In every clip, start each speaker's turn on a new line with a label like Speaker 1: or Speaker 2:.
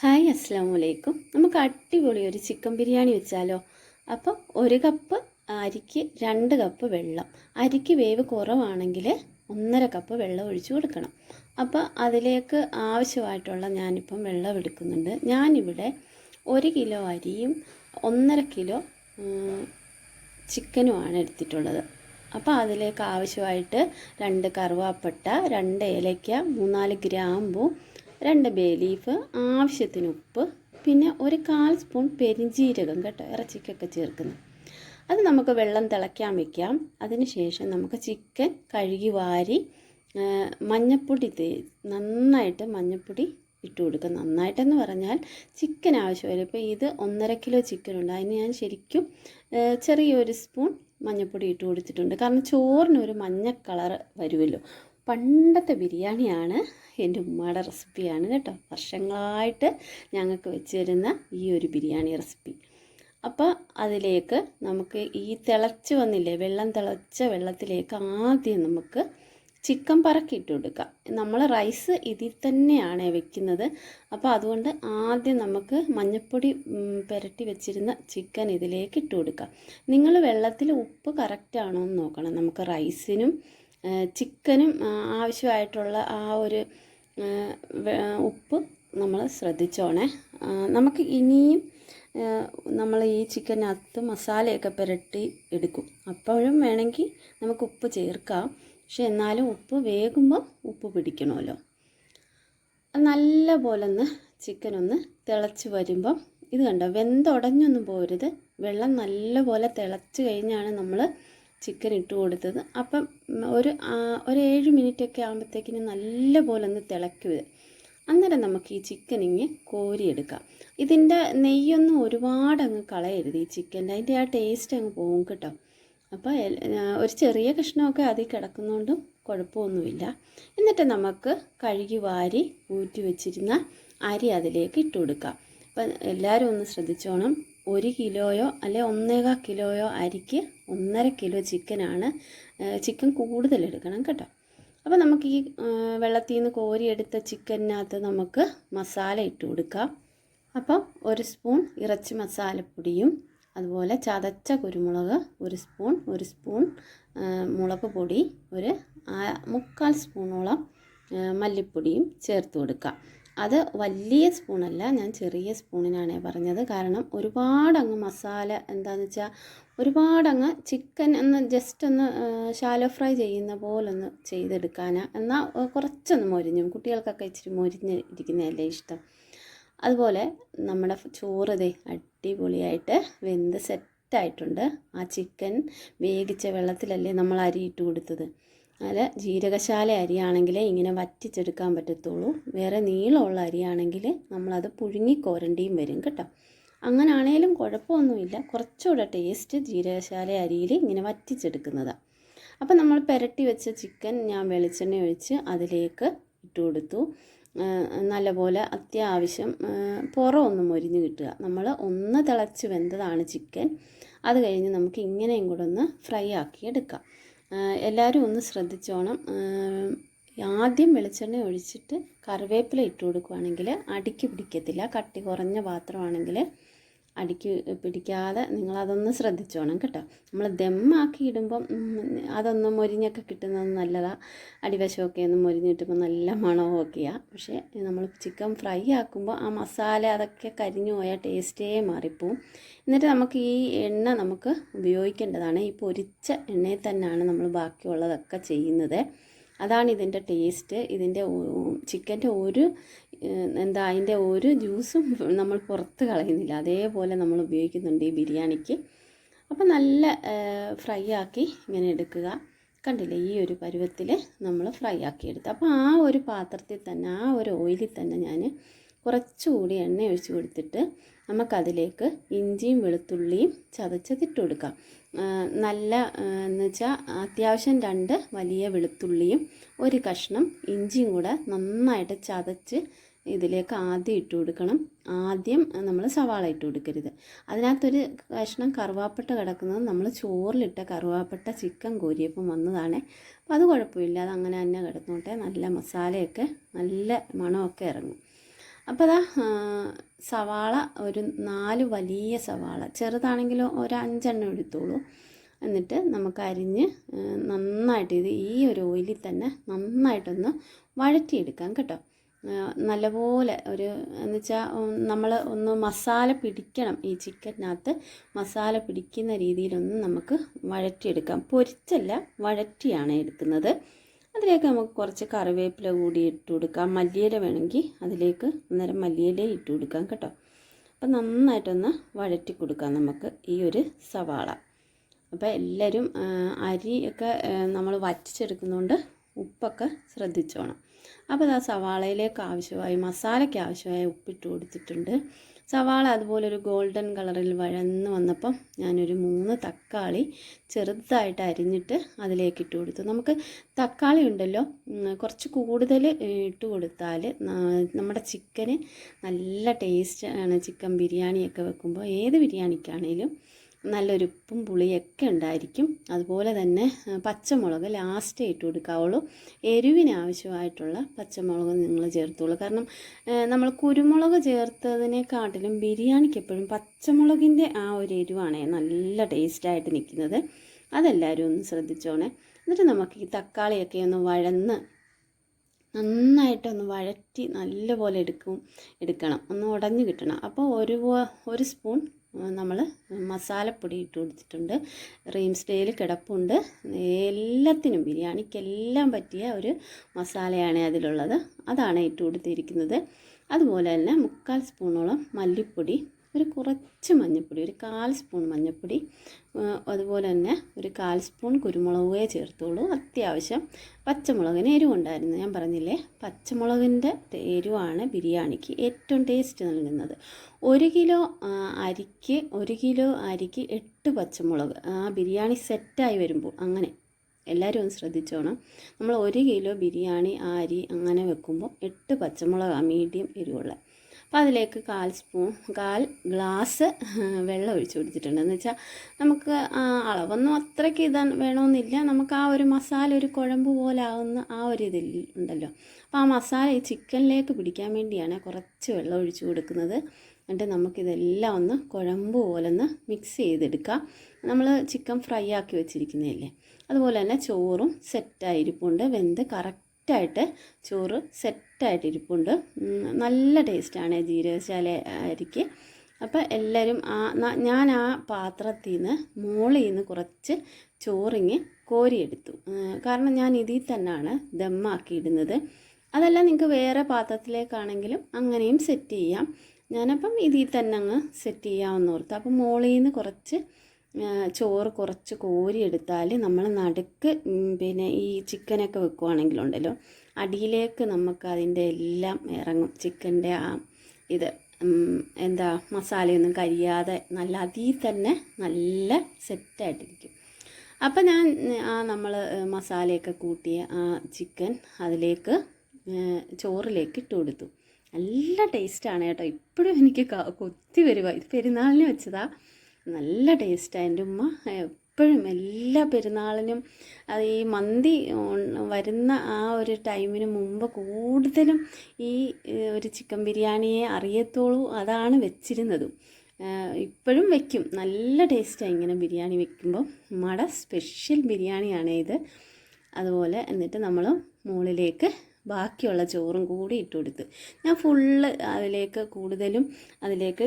Speaker 1: Hi അസ്സാം വലൈക്കും നമുക്ക് അടിപൊളി ഒരു ചിക്കൻ ബിരിയാണി വെച്ചാലോ? അപ്പം ഒരു കപ്പ് അരിക്ക് രണ്ട് കപ്പ് വെള്ളം. അരിക്ക് വേവ് കുറവാണെങ്കിൽ ഒന്നര കപ്പ് വെള്ളം ഒഴിച്ചു കൊടുക്കണം. അപ്പോൾ അതിലേക്ക് ആവശ്യമായിട്ടുള്ള ഞാനിപ്പം വെള്ളം എടുക്കുന്നുണ്ട്. ഞാനിവിടെ ഒരു കിലോ അരിയും ഒന്നര കിലോ ചിക്കനുമാണ് എടുത്തിട്ടുള്ളത്. അപ്പോൾ അതിലേക്ക് ആവശ്യമായിട്ട് രണ്ട് കറുവാപ്പട്ട രണ്ട് ഏലയ്ക്ക മൂന്നാൽ ഗ്രാമ്പു രണ്ട് ബേ ലീഫ് ആവശ്യത്തിന് ഉപ്പ് പിന്നെ ഒരു കാൽ സ്പൂൺ പെരിഞ്ജീരകം കേട്ടോ ഇറച്ചിക്കൊക്കെ ചേർക്കുന്നത് അത് നമുക്ക് വെള്ളം തിളയ്ക്കാൻ വെക്കാം. അതിന് ശേഷം നമുക്ക് ചിക്കൻ കഴുകി വാരി മഞ്ഞപ്പൊടി നന്നായിട്ട് മഞ്ഞപ്പൊടി ഇട്ട് കൊടുക്കുക. നന്നായിട്ടെന്ന് പറഞ്ഞാൽ ചിക്കൻ ആവശ്യമായി ഇപ്പോൾ ഇത് ഒന്നര കിലോ ചിക്കൻ ഉണ്ട്. അതിന് ഞാൻ ശരിക്കും ചെറിയൊരു സ്പൂൺ മഞ്ഞപ്പൊടി ഇട്ട് കൊടുത്തിട്ടുണ്ട്. കാരണം ചോറിനൊരു മഞ്ഞ കളർ വരുമല്ലോ. പണ്ടത്തെ ബിരിയാണിയാണ് എന്റെ ഉമ്മയുടെ റെസിപ്പിയാണ് കേട്ടോ. വർഷങ്ങളായിട്ട് ഞങ്ങൾക്ക് വെച്ച് തരുന്ന ഈ ഒരു ബിരിയാണി റെസിപ്പി. അപ്പോൾ അതിലേക്ക് നമുക്ക് ഈ തിളച്ച് വന്നില്ലേ വെള്ളം തിളച്ച വെള്ളത്തിലേക്ക് ആദ്യം നമുക്ക് ചിക്കൻ പറക്കിയിട്ട് കൊടുക്കാം. നമ്മൾ റൈസ് ഇതിൽ തന്നെയാണ് വെക്കുന്നത്. അപ്പോൾ അതുകൊണ്ട് ആദ്യം നമുക്ക് മഞ്ഞൾപ്പൊടി പുരട്ടി വെച്ചിരുന്ന ചിക്കൻ ഇതിലേക്ക് ഇട്ട് കൊടുക്കാം. നിങ്ങൾ വെള്ളത്തിൽ ഉപ്പ് കറക്റ്റ് ആണോ എന്ന് നോക്കണം. നമുക്ക് റൈസിനും ചിക്കനും ആവശ്യമായിട്ടുള്ള ആ ഒരു ഉപ്പ് നമ്മൾ ശ്രദ്ധിച്ചോണേ. നമുക്ക് ഇനിയും നമ്മൾ ഈ ചിക്കനകത്ത് മസാലയൊക്കെ പുരട്ടി എടുക്കും. അപ്പോഴും വേണമെങ്കിൽ നമുക്ക് ഉപ്പ് ചേർക്കാം. പക്ഷെ എന്നാലും ഉപ്പ് വേകുമ്പോൾ ഉപ്പ് പിടിക്കണമല്ലോ. നല്ല പോലെ ഒന്ന് ചിക്കൻ ഒന്ന് തിളച്ച് വരുമ്പം ഇത് കണ്ടോ? വെന്തുടഞ്ഞൊന്നും പോരുത്. വെള്ളം നല്ല പോലെ തിളച്ച് കഴിഞ്ഞാണ് നമ്മൾ ചിക്കൻ ഇട്ട് കൊടുത്തത്. അപ്പം ഒരു ഒരു ഏഴ് മിനിറ്റൊക്കെ ആകുമ്പോഴത്തേക്കിന് നല്ല പോലെ ഒന്ന് തിളക്കുക അന്നേരം നമുക്ക് ഈ ചിക്കൻ ഇങ്ങ് കോരിയെടുക്കാം. ഇതിന്റെ നെയ്യൊന്നും ഒരുപാട് അങ്ങ് കളയരുത് ഈ ചിക്കന്റെ അതിന്റെ ആ ടേസ്റ്റ് അങ്ങ് പോകും കേട്ടോ. അപ്പോൾ ഒരു ചെറിയ കഷ്ണമൊക്കെ അതിൽ കിടക്കുന്നതുകൊണ്ടും കുഴപ്പമൊന്നുമില്ല. എന്നിട്ട് നമുക്ക് കഴുകി വാരി ഊറ്റി വെച്ചിരുന്ന അരി അതിലേക്ക് ഇട്ട് കൊടുക്കാം. അപ്പം എല്ലാവരും ഒന്ന് ശ്രദ്ധിച്ചോണം. ഒരു കിലോയോ അല്ലെ ഒന്നേകാൽ കിലോയോ അരിക്ക് ഒന്നര കിലോ ചിക്കനാണ് ചിക്കൻ കൂടുതൽ എടുക്കണം കേട്ടോ. അപ്പോൾ നമുക്ക് ഈ വെള്ളത്തിൽ നിന്ന് കോരിയെടുത്ത ചിക്കനകത്ത് നമുക്ക് മസാല ഇട്ട് കൊടുക്കാം. അപ്പം ഒരു സ്പൂൺ ഇറച്ചി മസാലപ്പൊടിയും അതുപോലെ ചതച്ച കുരുമുളക് ഒരു സ്പൂൺ ഒരു സ്പൂൺ മുളക് പൊടി ഒരു മുക്കാൽ സ്പൂണോളം മല്ലിപ്പൊടിയും ചേർത്ത് കൊടുക്കാം. അത് വലിയ സ്പൂണല്ല ഞാൻ ചെറിയ സ്പൂണിനാണ് പറഞ്ഞത്. കാരണം ഒരുപാടങ്ങ് മസാല എന്താണെന്ന് വെച്ചാൽ ഒരുപാടങ്ങ് ചിക്കൻ ഒന്ന് ജസ്റ്റ് ഒന്ന് ഷാലോ ഫ്രൈ ചെയ്യുന്ന പോലെ ഒന്ന് ചെയ്തെടുക്കാനാണ് എന്നാൽ കുറച്ചൊന്ന് മൊരിഞ്ഞു. കുട്ടികൾക്കൊക്കെ ഇച്ചിരി മൊരിഞ്ഞ് ഇരിക്കുന്നതല്ലേ ഇഷ്ടം. അതുപോലെ നമ്മുടെ ചോറ് ദേ അടിപൊളിയായിട്ട് വെന്ത് സെറ്റായിട്ടുണ്ട് ആ ചിക്കൻ വേവിച്ച വെള്ളത്തിലല്ലേ നമ്മൾ അരി ഇട്ട് കൊടുത്തത്. അതിൽ ജീരകശാല അരിയാണെങ്കിൽ ഇങ്ങനെ വറ്റിച്ചെടുക്കാൻ പറ്റത്തുള്ളൂ. വേറെ നീളമുള്ള അരിയാണെങ്കിൽ നമ്മളത് പുഴുങ്ങി കോരണ്ടിയും വരും കേട്ടോ. അങ്ങനാണേലും കുഴപ്പമൊന്നുമില്ല. കുറച്ചുകൂടെ ടേസ്റ്റ് ജീരകശാല അരിയിൽ ഇങ്ങനെ വറ്റിച്ചെടുക്കുന്നതാണ് അപ്പം നമ്മൾ പുരട്ടി വെച്ച ചിക്കൻ ഞാൻ വെളിച്ചെണ്ണ ഒഴിച്ച് അതിലേക്ക് ഇട്ട് കൊടുത്തു. നല്ലപോലെ അത്യാവശ്യം പുറമൊന്നും മൊരിഞ്ഞ് കിട്ടുക. നമ്മൾ ഒന്ന് തിളച്ച് വെന്തതാണ് ചിക്കൻ അത് കഴിഞ്ഞ് നമുക്ക് ഇങ്ങനെയും കൂടെ ഒന്ന് ഫ്രൈ ആക്കി എടുക്കാം. എല്ലാവരും ഒന്ന് ശ്രദ്ധിച്ചോണം. ആദ്യം വെളിച്ചെണ്ണ ഒഴിച്ചിട്ട് കറിവേപ്പില ഇട്ട് കൊടുക്കുകയാണെങ്കിൽ അടിക്ക് പിടിക്കത്തില്ല. കട്ടി കുറഞ്ഞ പാത്രമാണെങ്കിൽ അടിക്ക് പിടിക്കാതെ നിങ്ങളതൊന്ന് ശ്രദ്ധിച്ചോണം കേട്ടോ. നമ്മൾ ദമ്മാക്കി ഇടുമ്പം അതൊന്ന് മൊരിഞ്ഞൊക്കെ കിട്ടുന്നത് നല്ലതാണ് അടിവശമൊക്കെ ഒന്ന് മൊരിഞ്ഞ് കിട്ടുമ്പോൾ നല്ല മണമൊക്കെയാണ് പക്ഷേ നമ്മൾ ചിക്കൻ ഫ്രൈ ആക്കുമ്പോൾ ആ മസാല അതൊക്കെ കരിഞ്ഞു പോയാൽ ടേസ്റ്റേ മാറിപ്പോവും. എന്നിട്ട് നമുക്ക് ഈ എണ്ണ നമുക്ക് ഉപയോഗിക്കേണ്ടതാണ്. ഈ പൊരിച്ച എണ്ണയിൽ തന്നെയാണ് നമ്മൾ ബാക്കിയുള്ളതൊക്കെ ചെയ്യുന്നത്. അതാണ് ഇതിന്റെ ടേസ്റ്റ് ഇതിന്റെ ചിക്കന്റെ ഒരു എന്താ അതിന്റെ ഒരു ജ്യൂസും നമ്മൾ പുറത്ത് കളയുന്നില്ല. അതേപോലെ നമ്മൾ ഉപയോഗിക്കുന്നുണ്ട് ഈ ബിരിയാണിക്ക്. അപ്പോൾ നല്ല ഫ്രൈ ആക്കി ഇങ്ങനെ എടുക്കുക. കണ്ടില്ലേ ഈ ഒരു പരുവത്തിൽ നമ്മൾ ഫ്രൈ ആക്കി എടുത്തു. അപ്പോൾ ആ ഒരു പാത്രത്തിൽ തന്നെ ആ ഒരു ഓയിലിൽ തന്നെ ഞാൻ കുറച്ചുകൂടി എണ്ണ ഒഴിച്ച് കൊടുത്തിട്ട് നമുക്കതിലേക്ക് ഇഞ്ചിയും വെളുത്തുള്ളിയും ചതച്ചതിട്ട് കൊടുക്കാം. നല്ല എന്ന് വെച്ചാൽ അത്യാവശ്യം രണ്ട് വലിയ വെളുത്തുള്ളിയും ഒരു കഷ്ണം ഇഞ്ചിയും കൂടെ നന്നായിട്ട് ചതച്ച് ഇതിലേക്ക് ആദ്യം ഇട്ട് കൊടുക്കണം. ആദ്യം നമ്മൾ സവാള ഇട്ട് കൊടുക്കരുത്. അതിനകത്തൊരു കഷ്ണം കറുവാപ്പട്ട കിടക്കുന്നത് നമ്മൾ ചോറിലിട്ട കറുവാപ്പട്ട ചിക്കൻ കോരിയപ്പം വന്നതാണ്. അപ്പോൾ അത് കുഴപ്പമില്ല. അത് അങ്ങനെ തന്നെ കിടന്നോട്ടെ. നല്ല മസാലയൊക്കെ നല്ല മണമൊക്കെ ഇറങ്ങും. അപ്പോൾ അതാ സവാള ഒരു നാല് വലിയ സവാള. ചെറുതാണെങ്കിലും ഒരു അഞ്ചെണ്ണം എടുത്തോളൂ. എന്നിട്ട് നമുക്ക് അരിഞ്ഞ് നന്നായിട്ട് ഇത് ഈ ഒരു ഓയിലിൽ തന്നെ നന്നായിട്ടൊന്ന് വഴറ്റിയെടുക്കാം കേട്ടോ. നല്ലപോലെ ഒരു എന്ന് വെച്ചാൽ നമ്മൾ ഒന്ന് മസാല പിടിക്കണം ഈ ചിക്കനകത്ത്. മസാല പിടിക്കുന്ന രീതിയിലൊന്ന് നമുക്ക് വഴറ്റിയെടുക്കാം. പൊരിച്ചല്ല വഴറ്റിയാണ് എടുക്കുന്നത്. അതിലേക്ക് നമുക്ക് കുറച്ച് കറിവേപ്പില കൂടി ഇട്ട് കൊടുക്കാം. മല്ലിയില വേണമെങ്കിൽ അതിലേക്ക് അന്നേരം മല്ലിയില ഇട്ട് കൊടുക്കാം കേട്ടോ. അപ്പം നന്നായിട്ടൊന്ന് വഴറ്റി കൊടുക്കാം നമുക്ക് ഈ ഒരു സവാള. അപ്പോൾ എല്ലാവരും അരി അരിയൊക്കെ നമ്മൾ വറ്റിച്ചെടുക്കുന്നതുകൊണ്ട് ഉപ്പൊക്കെ ശ്രദ്ധിച്ചോണം. അപ്പോൾ അത് ആ സവാളയിലേക്ക് ആവശ്യമായി മസാലയ്ക്ക് ആവശ്യമായ ഉപ്പിട്ട് കൊടുത്തിട്ടുണ്ട്. സവാള അതുപോലെ ഒരു ഗോൾഡൻ കളറിൽ വഴന്ന് വന്നപ്പം ഞാനൊരു മൂന്ന് തക്കാളി ചെറുതായിട്ട് അരിഞ്ഞിട്ട് അതിലേക്ക് ഇട്ട് കൊടുത്തു. നമുക്ക് തക്കാളി ഉണ്ടല്ലോ കുറച്ച് കൂടുതൽ ഇട്ട് കൊടുത്താൽ നമ്മുടെ ചിക്കന് നല്ല ടേസ്റ്റ് ആണ്. ചിക്കൻ ബിരിയാണിയൊക്കെ വെക്കുമ്പോൾ ഏത് ബിരിയാണിക്കാണേലും നല്ലൊരു ഉപ്പും പുളിയൊക്കെ ഉണ്ടായിരിക്കും. അതുപോലെ തന്നെ പച്ചമുളക് ലാസ്റ്റ് ഇട്ട് കൊടുക്കാവുള്ളൂ. എരിവിന് ആവശ്യമായിട്ടുള്ള പച്ചമുളക് നിങ്ങൾ ചേർത്തുള്ളൂ കാരണം നമ്മൾ കുരുമുളക് ചേർത്തതിനെക്കാട്ടിലും ബിരിയാണിക്ക് എപ്പോഴും പച്ചമുളകിന്റെ ആ ഒരു എരിവാണ് നല്ല ടേസ്റ്റായിട്ട് നിൽക്കുന്നത്. അതെല്ലാവരും ഒന്ന് ശ്രദ്ധിച്ചോണേ. എന്നിട്ട് നമുക്ക് ഈ തക്കാളിയൊക്കെ ഒന്ന് വഴന്ന് നന്നായിട്ടൊന്ന് വഴറ്റി നല്ലപോലെ എടുക്കും എടുക്കണം. ഒന്ന് ഉടഞ്ഞ് കിട്ടണം. അപ്പോൾ ഒരു ഒരു സ്പൂൺ നമ്മൾ മസാലപ്പൊടി ഇട്ട് കൊടുത്തിട്ടുണ്ട്. സ്റ്റൈൽ കിടപ്പുണ്ട്. എല്ലാത്തിനും ബിരിയാണിക്കെല്ലാം പറ്റിയ ഒരു മസാലയാണ് അതിലുള്ളത്. അതാണ് ഇട്ട് കൊടുത്തിരിക്കുന്നത്. അതുപോലെ തന്നെ മുക്കാൽ സ്പൂണോളം മല്ലിപ്പൊടി ഒരു കുറച്ച് മഞ്ഞൾപ്പൊടി ഒരു കാൽ സ്പൂൺ മഞ്ഞൾപ്പൊടി അതുപോലെ തന്നെ ഒരു കാൽ സ്പൂൺ കുരുമുളകേ ചേർത്തോളൂ അത്യാവശ്യം പച്ചമുളകിന് എരിവുണ്ടായിരുന്നു. ഞാൻ പറഞ്ഞില്ലേ പച്ചമുളകിന്റെ എരിവാണ് ബിരിയാണിക്ക് ഏറ്റവും ടേസ്റ്റ് നൽകുന്നത്. ഒരു കിലോ അരിക്ക് ഒരു കിലോ അരിക്ക് എട്ട് പച്ചമുളക് ആ ബിരിയാണി സെറ്റായി വരുമ്പോൾ അങ്ങനെ എല്ലാവരും ഒന്ന് ശ്രദ്ധിച്ചോണം. നമ്മൾ ഒരു കിലോ ബിരിയാണി അരി അങ്ങനെ വെക്കുമ്പോൾ എട്ട് പച്ചമുളകാണ് മീഡിയം എരിവുള്ള. അപ്പോൾ അതിലേക്ക് കാൽ സ്പൂൺ കാൽ ഗ്ലാസ് വെള്ളം ഒഴിച്ച് കൊടുത്തിട്ടുണ്ട് എന്ന് വെച്ചാൽ നമുക്ക് അളവൊന്നും അത്രയ്ക്ക് ഇതാ വേണമെന്നില്ല. നമുക്ക് ആ ഒരു മസാല ഒരു കുഴമ്പ് പോലെ ആവുന്ന ആ ഒരു ഇതിൽ ഉണ്ടല്ലോ. അപ്പോൾ ആ മസാല ഈ ചിക്കനിലേക്ക് പിടിക്കാൻ വേണ്ടിയാണ് കുറച്ച് വെള്ളം ഒഴിച്ച് കൊടുക്കുന്നത്. എന്നിട്ട് നമുക്കിതെല്ലാം ഒന്ന് കുഴമ്പ് പോലെ ഒന്ന് മിക്സ് ചെയ്തെടുക്കാം നമ്മൾ ചിക്കൻ ഫ്രൈ ആക്കി വെച്ചിരിക്കുന്നതല്ലേ? അതുപോലെ തന്നെ ചോറും സെറ്റായിരിപ്പുണ്ട് വെന്ത് കറക്റ്റായിട്ട് ചോറ് സെറ്റായിട്ട് ഇരിപ്പുണ്ട്. നല്ല ടേസ്റ്റാണ് ജീരകശാല അരിക്ക്. അപ്പോൾ എല്ലാവരും ആ ഞാൻ ആ പാത്രത്തിൽ നിന്ന് മുകളിൽ നിന്ന് കുറച്ച് ചോറിങ്ങി കോരിയെടുത്തു. കാരണം ഞാൻ ഇതിൽ തന്നെയാണ് ദമ്മാക്കി ഇടുന്നത് അതല്ല നിങ്ങൾക്ക് വേറെ പാത്രത്തിലേക്കാണെങ്കിലും അങ്ങനെയും സെറ്റ് ചെയ്യാം. ഞാനപ്പം ഇതിൽ തന്നെ അങ്ങ് സെറ്റ് ചെയ്യാമെന്ന് ഓർത്തു. അപ്പം മുകളിൽ നിന്ന് കുറച്ച് ചോറ് കുറച്ച് കോരി എടുത്താൽ നമ്മൾ നടുക്ക് പിന്നെ ഈ ചിക്കനൊക്കെ വെക്കുവാണെങ്കിലുണ്ടല്ലോ അടിയിലേക്ക് നമുക്ക് അതിന്റെ എല്ലാം ഇറങ്ങും. ചിക്കന്റെ ആ ഇത് എന്താ മസാലയൊന്നും കരിയാതെ നല്ല അതിൽ തന്നെ നല്ല സെറ്റായിട്ടിരിക്കും. അപ്പം ഞാൻ ആ നമ്മൾ മസാലയൊക്കെ കൂട്ടിയ ആ ചിക്കൻ അതിലേക്ക് ചോറിലേക്ക് ഇട്ട് കൊടുത്തു. നല്ല ടേസ്റ്റാണ് കേട്ടോ. ഇപ്പോഴും എനിക്ക് കൊത്തി വരുക ഇത് പെരുന്നാളിന് വെച്ചതാ. നല്ല ടേസ്റ്റാണ് എന്റെ ഉമ്മ എപ്പോഴും എല്ലാ പെരുന്നാളിനും അത് ഈ മന്തി വരുന്ന ആ ഒരു ടൈമിന് മുമ്പ് കൂടുതലും ഈ ഒരു ചിക്കൻ ബിരിയാണിയെ അറിയത്തോളൂ അതാണ് വെച്ചിരുന്നതും. ഇപ്പോഴും വെക്കും. നല്ല ടേസ്റ്റാണ് ഇങ്ങനെ ബിരിയാണി വെക്കുമ്പോൾ ഉമ്മയുടെ സ്പെഷ്യൽ ബിരിയാണിയാണ് ഇത് അതുപോലെ എന്നിട്ട് നമ്മൾ മുകളിലേക്ക് ബാക്കിയുള്ള ചോറും കൂടി ഇട്ട് കൊടുത്ത് ഞാൻ ഫുള്ള് അതിലേക്ക് കൂടുതലും അതിലേക്ക്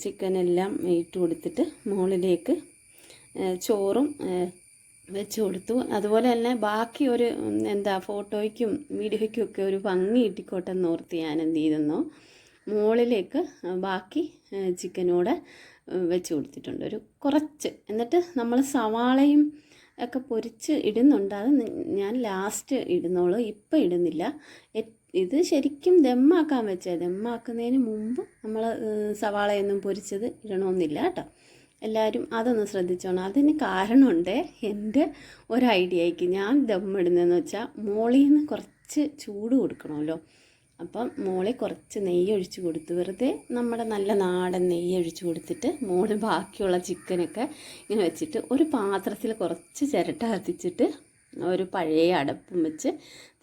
Speaker 1: ചിക്കനെല്ലാം ഇട്ട് കൊടുത്തിട്ട് മുകളിലേക്ക് ചോറും വെച്ച് കൊടുത്തു അതുപോലെ തന്നെ ബാക്കി ഒരു എന്താ ഫോട്ടോയ്ക്കും വീഡിയോയ്ക്കും ഒക്കെ ഒരു ഭംഗി ഇട്ടിക്കോട്ടെ എന്ന് ഓർത്ത് ഞാൻ എന്ത് ചെയ്തെന്നോ മുകളിലേക്ക് ബാക്കി ചിക്കനൂടെ വെച്ച് കൊടുത്തിട്ടുണ്ട് ഒരു കുറച്ച്. എന്നിട്ട് നമ്മൾ സവാളയും ഒക്കെ പൊരിച്ച് ഇടുന്നുണ്ട്. അത് ഞാൻ ലാസ്റ്റ് ഇടുന്നോളൂ. ഇപ്പം ഇടുന്നില്ല. ഇത് ശരിക്കും ദമ്മാക്കാൻ വെച്ചത്. ദമ്മാക്കുന്നതിന് മുമ്പ് നമ്മൾ സവാളയൊന്നും പൊരിച്ചത് ഇടണമെന്നില്ല കേട്ടോ. എല്ലാവരും അതൊന്ന് ശ്രദ്ധിച്ചോണം. അതിന് കാരണമുണ്ട് എന്റെ ഒരു ഐഡിയയ്ക്ക്. ഞാൻ ദമ്മിടുന്നതെന്ന് വെച്ചാൽ മോളിൽ നിന്ന് കുറച്ച് ചൂട് കൊടുക്കണമല്ലോ. അപ്പം മോളെ കുറച്ച് നെയ്യ് ഒഴിച്ച് കൊടുത്തു. വെറുതെ നമ്മുടെ നല്ല നാടൻ നെയ്യ് ഒഴിച്ച് കൊടുത്തിട്ട് മോൾ ബാക്കിയുള്ള ചിക്കനൊക്കെ ഇങ്ങനെ വെച്ചിട്ട് ഒരു പാത്രത്തിൽ കുറച്ച് ചിരട്ട കത്തിച്ചിട്ട് ഒരു പഴയ അടപ്പും വെച്ച്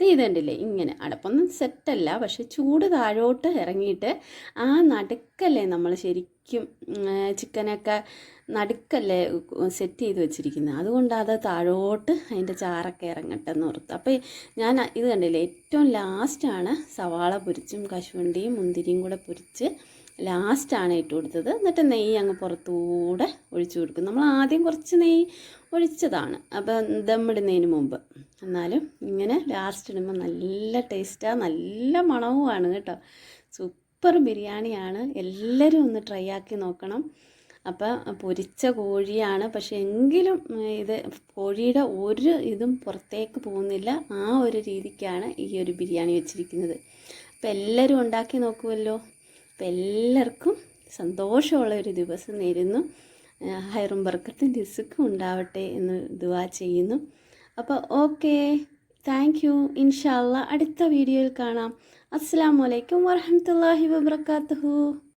Speaker 1: ചെയ്തിട്ടില്ലേ ഇങ്ങനെ. അടപ്പൊന്നും സെറ്റല്ല. പക്ഷെ ചൂട് താഴോട്ട് ഇറങ്ങിയിട്ട് ആ നടുക്കല്ലേ നമ്മൾ ശരിക്കും ചിക്കനൊക്കെ നടുക്കല്ലേ സെറ്റ് ചെയ്ത് വെച്ചിരിക്കുന്നത്. അതുകൊണ്ട് അത് താഴോട്ട് അതിന്റെ ചാറൊക്കെ ഇറങ്ങട്ടെ എന്ന് ഓർത്ത്. അപ്പോൾ ഞാൻ ഇത് കണ്ടില്ലേ? ഏറ്റവും ലാസ്റ്റാണ് സവാള പൊരിച്ചും കശുവണ്ടിയും മുന്തിരിയും കൂടെ പൊരിച്ച് ലാസ്റ്റാണ് ഇട്ട് കൊടുത്തത്. എന്നിട്ട് നെയ്യ് അങ്ങ് പുറത്തൂടെ ഒഴിച്ചു കൊടുക്കും. നമ്മൾ ആദ്യം കുറച്ച് നെയ്യ് ഒഴിച്ചതാണ്. അപ്പം ദമ്മിടുന്നതിന് മുമ്പ്. എന്നാലും ഇങ്ങനെ ലാസ്റ്റ് ഇടുമ്പോൾ നല്ല ടേസ്റ്റാണ് നല്ല മണവുമാണ് കേട്ടോ. സൂപ്പർ ബിരിയാണിയാണ്. എല്ലാവരും ഒന്ന് ട്രൈ ആക്കി നോക്കണം. അപ്പം പൊരിച്ച കോഴിയാണ്. പക്ഷെ എങ്കിലും ഇത് കോഴിയുടെ ഒരു ഇതും പുറത്തേക്ക് പോകുന്നില്ല. ആ ഒരു രീതിക്കാണ് ഈ ഒരു ബിരിയാണി വെച്ചിരിക്കുന്നത്. അപ്പം എല്ലാവരും ഉണ്ടാക്കി നോക്കുമല്ലോ. അപ്പം എല്ലാവർക്കും സന്തോഷമുള്ള ഒരു ദിവസം നേരുന്നു. ഹൈറും ബർക്കത്തും റിസുക്കും ഉണ്ടാവട്ടെ എന്ന് ദുവാ ചെയ്യുന്നു. അപ്പോൾ ഓക്കെ താങ്ക് യു. ഇൻഷാല്ല അടുത്ത വീഡിയോയിൽ കാണാം. അസ്സാം വലൈക്കും വരഹമുല്ലാഹി വബർക്കാത്തുഹു